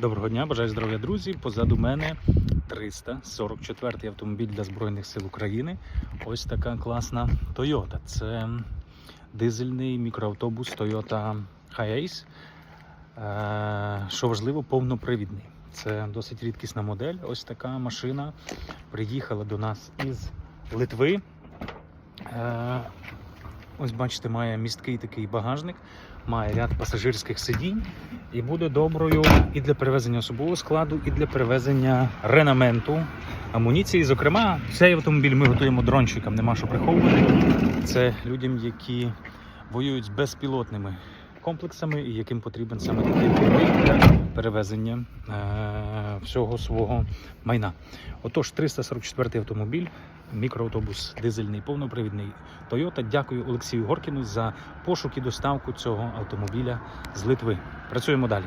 Доброго дня, бажаю здоров'я, друзі. Позаду мене 344-й автомобіль для Збройних сил України. Ось така класна Toyota. Це дизельний мікроавтобус Toyota Hiace. Е, Що важливо, повнопривідний. Це досить рідкісна модель. Ось така машина приїхала до нас із Литви. Е, Ось бачите, має місткий такий багажник, має ряд пасажирських сидінь і буде доброю і для перевезення особового складу, і для перевезення ренаменту, амуніції. Зокрема, цей автомобіль ми готуємо дрончикам, нема що приховувати. Це людям, які воюють з безпілотними комплексами і яким потрібен саме такий для перевезення е- всього свого майна. Отож, 344 автомобіль, мікроавтобус дизельний, повнопривідний Toyota. Дякую Олексію Горкіну за пошук і доставку цього автомобіля з Литви. Працюємо далі.